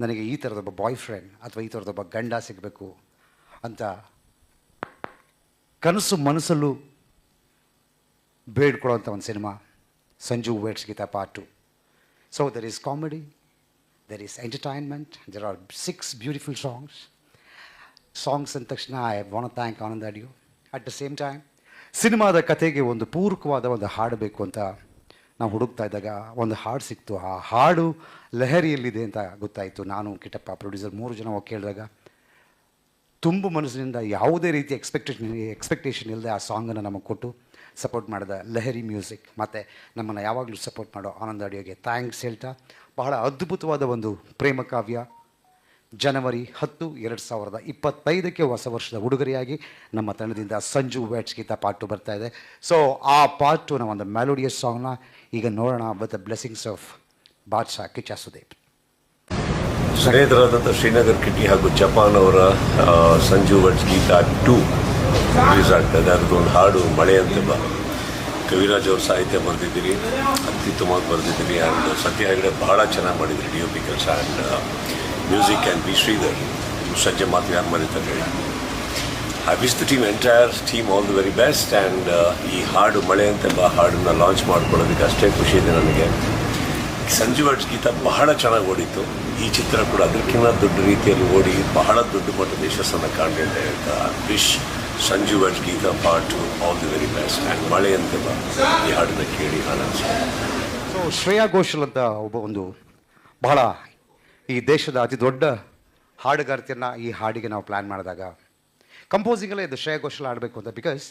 ನನಗೆ ಈ ಥರದೊಬ್ಬ boy friend ಅಥವಾ ಈ ಥರದೊಬ್ಬ ಗಂಡ ಸಿಗಬೇಕು ಅಂತ ಕನಸು ಮನಸ್ಸಲ್ಲೂ ಬೇಡ್ಕೊಳ್ಳೋಂಥ ಒಂದು cinema, Sanju weds Geetha part so there is comedy there is entertainment there are six beautiful songs songs ಅಂದ ತಕ್ಷಣ I want thank Anand Audio at the same time ಸಿನಿಮಾದ ಕಥೆಗೆ ಒಂದು ಪೂರಕವಾದ ಒಂದು ಹಾಡಬೇಕು ಅಂತ ನಾವು ಹುಡುಕ್ತಾ ಇದ್ದಾಗ ಒಂದು ಹಾಡು ಸಿಕ್ತು. ಆ ಹಾಡು ಲಹರಿಯಲ್ಲಿದೆ ಅಂತ ಗೊತ್ತಾಯಿತು. ನಾನು ಕಿಟ್ಟಪ್ಪ ಪ್ರೊಡ್ಯೂಸರ್ ಮೂರು ಜನ ಕೇಳಿದಾಗ, ತುಂಬ ಮನಸ್ಸಿನಿಂದ ಯಾವುದೇ ರೀತಿ ಎಕ್ಸ್ಪೆಕ್ಟೇಷನ್ ಎಕ್ಸ್ಪೆಕ್ಟೇಷನ್ ಇಲ್ಲದೆ ಆ ಸಾಂಗನ್ನು ನಮಗೆ ಕೊಟ್ಟು ಸಪೋರ್ಟ್ ಮಾಡಿದ ಲಹರಿ ಮ್ಯೂಸಿಕ್ ಮತ್ತು ನಮ್ಮನ್ನು ಯಾವಾಗಲೂ ಸಪೋರ್ಟ್ ಮಾಡೋ ಆನಂದ ಅಡಿಯೋಗೆ ಥ್ಯಾಂಕ್ಸ್ ಹೇಳ್ತಾ ಬಹಳ ಅದ್ಭುತವಾದ ಒಂದು ಪ್ರೇಮ ಕಾವ್ಯ. ಜನವರಿ ಹತ್ತು ಎರಡು ಸಾವಿರದ ಇಪ್ಪತ್ತೈದಕ್ಕೆ ಹೊಸ ವರ್ಷದ ಉಡುಗೊರೆಯಾಗಿ ನಮ್ಮ ತಂಡದಿಂದ ಸಂಜು ವ್ಯಾಟ್ಸ್ ಗೀತಾ ಪಾಟು ಬರ್ತಾ ಇದೆ. ಸೊ ಆ ಪಾರ್ಟುನ ಒಂದು ಮೆಲೋಡಿಯಸ್ ಸಾಂಗ್ನ ಈಗ ನೋಡೋಣ with the blessings of Badshah Kichcha Sudeep. ಸ್ನೇಹಿತರಾದಂಥ Srinagar Kitty ಹಾಗೂ ಜಪಾನ್ ಅವರ Sanju weds Geetha two release ಆಗ್ತದೆ. ಒಂದು ಹಾಡು, ಮಳೆ ಅಂತ ಕವಿರಾಜ್ ಅವ್ರ ಸಾಹಿತ್ಯ ಬರೆದಿದ್ದೀರಿ, ಅತ್ಯುತ್ತಮವಾಗಿ ಬರೆದಿದ್ದೀರಿ. ಆ್ಯಂಡ್ ಸತ್ಯ ಹೆಗಡೆ ಭಾಳ ಚೆನ್ನಾಗಿ ಮಾಡಿದ್ರಿ ಡಿ ಒ ಪಿ ಕೆಲಸ. And music and B Sridhar ಸಜ್ಜೆ ಮಾತು ಯಾರು ಹೇಳಿ I wish the team entire team all the very best and ಈ ಹಾಡು ಮಳೆ ಅಂತ ಬಾ ಹಾಡನ್ನ ಲಾಂಚ್ ಮಾಡ್ಕೊಳ್ಳೋದಕ್ಕೆ ಅಷ್ಟೇ ಖುಷಿ ಇದೆ ನನಗೆ. ಸಂಜು ವರ್ಡ್ಸ್ ಗೀತ ಬಹಳ ಚೆನ್ನಾಗಿ ಓಡಿತ್ತು. ಈ ಚಿತ್ರ ಕೂಡ ಅದಕ್ಕಿಂತ ದೊಡ್ಡ ರೀತಿಯಲ್ಲಿ ಓಡಿ ಬಹಳ ದೊಡ್ಡ ಮಟ್ಟದ ಯಶಸ್ಸನ್ನು ಕಾಣಲಿ ಅಂತ wish Sanju weds Geetha part all the very best and ಮಳೆ ಅಂತ ಬಾ ಈ ಹಾಡನ್ನ ಕೇಳಿ ಆನಂದಿಸಿ ಸೊ ಶ್ರೇಯಾ ಘೋಷಲ್ ಅಂತ ಒಬ್ಬ ಒಂದು ಬಹಳ ಈ ದೇಶದ ಅತಿ ದೊಡ್ಡ ಹಾಡುಗಾರ್ತಿಯನ್ನು ಈ ಹಾಡಿಗೆ ನಾವು ಪ್ಲ್ಯಾನ್ ಮಾಡಿದಾಗ ಕಂಪೋಸಿಂಗಲ್ಲೇ ಇದು ಶ್ರೇಯ ಘೋಷಲ್ ಆಡಬೇಕು ಅಂತ ಬಿಕಾಸ್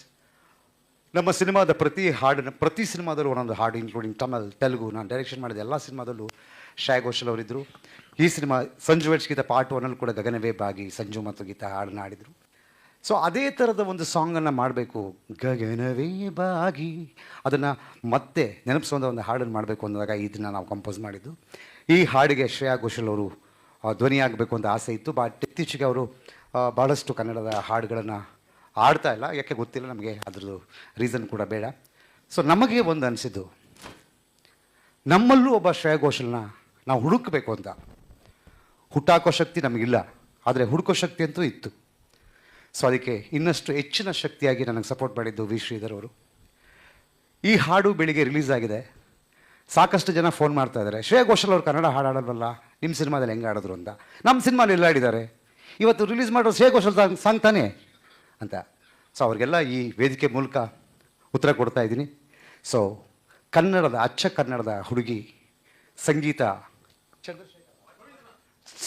ನಮ್ಮ ಸಿನಿಮಾದ ಪ್ರತಿ ಹಾಡಿನ, ಪ್ರತಿ ಸಿನಿಮಾದಲ್ಲೂ ಒಂದೊಂದು ಹಾಡು ಇನ್ಕ್ಲೂಡಿಂಗ್ ತಮಿಳ್, ತೆಲುಗು, ನಾನು ಡೈರೆಕ್ಷನ್ ಮಾಡಿದ ಎಲ್ಲ ಸಿನಿಮಾದಲ್ಲೂ ಶ್ರೇಯ ಘೋಷಲ್ ಅವರಿದ್ದರು ಈ cinema Sanju weds Geetha part ಒನ್ನಲ್ಲಿ ಕೂಡ ಗಗನವೇ ಬಾಗಿ ಸಂಜು ಮತ್ತು ಗೀತಾ ಹಾಡನ್ನು ಆಡಿದರು ಸೊ ಅದೇ ಥರದ ಒಂದು ಸಾಂಗನ್ನು ಮಾಡಬೇಕು. ಗಗನವೇ ಬಾಗಿ. ಅದನ್ನು ಮತ್ತೆ ನೆನಪಿಸುವಂಥ ಒಂದು ಹಾಡನ್ನು ಮಾಡಬೇಕು ಅಂದಾಗ ಇದನ್ನು ನಾವು ಕಂಪೋಸ್ ಮಾಡಿದ್ದು. ಈ ಹಾಡಿಗೆ ಶ್ರೇಯಾ ಘೋಷಲ್ ಅವರು ಆ, ಧ್ವನಿಯಾಗಬೇಕು ಅಂತ ಆಸೆ ಇತ್ತು. ಬಟ್ ಇತ್ತೀಚೆಗೆ ಅವರು ಭಾಳಷ್ಟು ಕನ್ನಡದ ಹಾಡುಗಳನ್ನು ಆಡ್ತಾ ಇಲ್ಲ. ಯಾಕೆ ಗೊತ್ತಿಲ್ಲ ನಮಗೆ ಅದರದ್ದು ರೀಸನ್ ಕೂಡ ಬೇಡ. ಸೊ ನಮಗೆ ಒಂದು ಅನಿಸಿದ್ದು. ನಮ್ಮಲ್ಲೂ ಒಬ್ಬ ಶ್ರೇಯಾ ಘೋಷಲ್ನ ನಾವು ಹುಡುಕಬೇಕು ಅಂತ. ಹುಟ್ಟಾಕೋ ಶಕ್ತಿ ನಮಗಿಲ್ಲ. ಆದರೆ ಹುಡುಕೋ ಶಕ್ತಿ ಅಂತೂ ಇತ್ತು. ಸೊ ಅದಕ್ಕೆ ಇನ್ನಷ್ಟು ಹೆಚ್ಚಿನ ಶಕ್ತಿಯಾಗಿ ನನಗೆ ಸಪೋರ್ಟ್ ಮಾಡಿದ್ದು ವಿ. ಶ್ರೀಧರ್ ಅವರು. ಈ ಹಾಡು ಬೆಳಿಗ್ಗೆ ರಿಲೀಸ್ ಆಗಿದೆ. ಸಾಕಷ್ಟು ಜನ ಫೋನ್ ಮಾಡ್ತಾ ಇದ್ದಾರೆ. ಶ್ರೇಯ ಘೋಷಲ್ ಅವರು ಕನ್ನಡ ಹಾಡು ಹಾಡಲ್ವಲ್ಲ? ನಿಮ್ಮ ಸಿನಿಮಾದಲ್ಲಿ ಹೆಂಗೆ ಆಡಿದ್ರು ಅಂತ. ನಮ್ಮ ಸಿನಿಮಾಲಿ ಎಲ್ಲ ಆಡಿದ್ದಾರೆ ಇವತ್ತು ರಿಲೀಸ್ ಮಾಡೋ ಶ್ರೇಯ ಘೋಷಲ್ ಸಾಂಗ್ ಸಾಂಗ್ ತಾನೇ? ಅಂತ. ಸೊ ಅವ್ರಿಗೆಲ್ಲ ಈ ವೇದಿಕೆ ಮೂಲಕ ಉತ್ತರ ಕೊಡ್ತಾ ಇದ್ದೀನಿ. ಸೊ ಕನ್ನಡದ, ಅಚ್ಚ ಕನ್ನಡದ ಹುಡುಗಿ ಸಂಗೀತ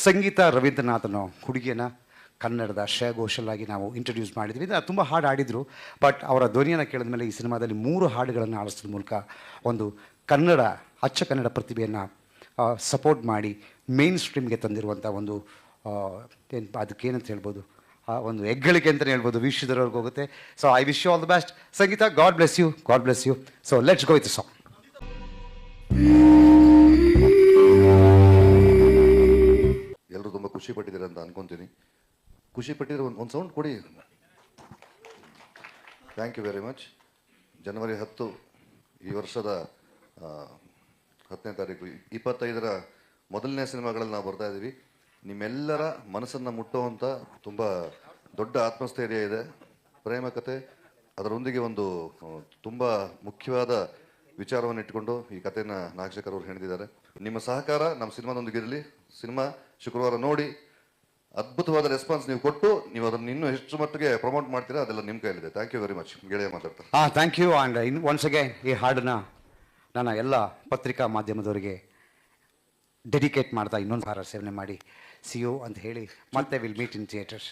ಸಂಗೀತ ರವೀಂದ್ರನಾಥನೋ ಹುಡುಗಿಯನ್ನ ಕನ್ನಡದ ಶ್ರೇಯ ಘೋಷಲ್ ಆಗಿ ನಾವು ಇಂಟ್ರೊಡ್ಯೂಸ್ ಮಾಡಿದ್ವಿ. ಇದು ತುಂಬ ಹಾಡು ಆಡಿದರು ಬಟ್ ಅವರ ಧ್ವನಿಯನ್ನು ಕೇಳಿದ ಮೇಲೆ ಈ ಸಿನಿಮಾದಲ್ಲಿ ಮೂರು ಹಾಡುಗಳನ್ನು ಆಡಿಸೋದ್ರ ಮೂಲಕ ಒಂದು ಕನ್ನಡ, ಅಚ್ಚ ಕನ್ನಡ ಪ್ರತಿಭೆಯನ್ನು ಸಪೋರ್ಟ್ ಮಾಡಿ ಮೇನ್ ಸ್ಟ್ರೀಮ್ಗೆ ತಂದಿರುವಂಥ ಒಂದು ಏನು, ಅದಕ್ಕೇನಂತ ಹೇಳ್ಬೋದು, ಆ, ಒಂದು ಹೆಗ್ಗಳಿಕೆ ಅಂತಲೇ ಹೇಳ್ಬೋದು ವೀಕ್ಷಿಸಿದವ್ರಿಗೆ ಹೋಗುತ್ತೆ. So I wish you all the best Sangeetha God bless you God bless you so let's go with song ಎಲ್ಲರೂ ತುಂಬ ಖುಷಿ ಪಟ್ಟಿದ್ದಾರೆ ಅಂತ ಅನ್ಕೊಂತೀನಿ. ಖುಷಿ ಪಟ್ಟಿದ್ರೆ ಒಂದು ಒಂದು ಸೌಂಡ್ ಕೊಡಿ. ಥ್ಯಾಂಕ್ ಯು ವೆರಿ ಮಚ್ ಜನವರಿ ಹತ್ತು ಈ ವರ್ಷದ ಹತ್ತನೇ ತಾರೀಕು, ಇಪ್ಪತ್ತೈದರ ಮೊದಲನೇ ಸಿನಿಮಾಗಳಲ್ಲಿ ನಾವು ಬರ್ತಾ ಇದ್ದೀವಿ ನಿಮ್ಮೆಲ್ಲರ ಮನಸ್ಸನ್ನು ಮುಟ್ಟುವಂಥ ತುಂಬ ದೊಡ್ಡ ಆತ್ಮಸ್ಥೈರ್ಯ ಇದೆ, ಪ್ರೇಮ ಕತೆ, ಅದರೊಂದಿಗೆ ಒಂದು ತುಂಬ ಮುಖ್ಯವಾದ ವಿಚಾರವನ್ನು ಇಟ್ಕೊಂಡು ಈ ಕಥೆನ ನಾಗಶೇಖರ್ ಅವರು ಹೇಳಿದ್ದಾರೆ. ನಿಮ್ಮ ಸಹಕಾರ ನಮ್ಮ ಸಿನಿಮಾದೊಂದಿಗಿರಲಿ. ಸಿನಿಮಾ ಶುಕ್ರವಾರ ನೋಡಿ ಅದ್ಭುತವಾದ ರೆಸ್ಪಾನ್ಸ್ ನೀವು ಕೊಟ್ಟು, ನೀವು ಅದನ್ನು ಇನ್ನೂ ಹೆಚ್ಚು ಮಟ್ಟಿಗೆ ಪ್ರಮೋಟ್ ಮಾಡ್ತೀರಾ, ಅದೆಲ್ಲ ನಿಮ್ಮ ಕೈಲಿದೆ ಥ್ಯಾಂಕ್ ಯು ವೆರಿ ಮಚ್ ಗೆಳೆಯ ಮಾತಾಡ್ತಾರೆ ಹಾಂ thank you and in once again ಈ ಹಾಡನ್ನ ನನ್ನ ಎಲ್ಲ ಪತ್ರಿಕಾ ಮಾಧ್ಯಮದವರಿಗೆ ಡೆಡಿಕೇಟ್ ಮಾಡ್ತಾ ಇನ್ನೊಂದು ವಾರ ಸೇವನೆ ಮಾಡಿ. ಸಿ ಯು ಅಂತ ಹೇಳಿ ಮತ್ತೆ ವಿಲ್ ಮೀಟ್ ಇನ್ ಥಿಯೇಟರ್ಸ್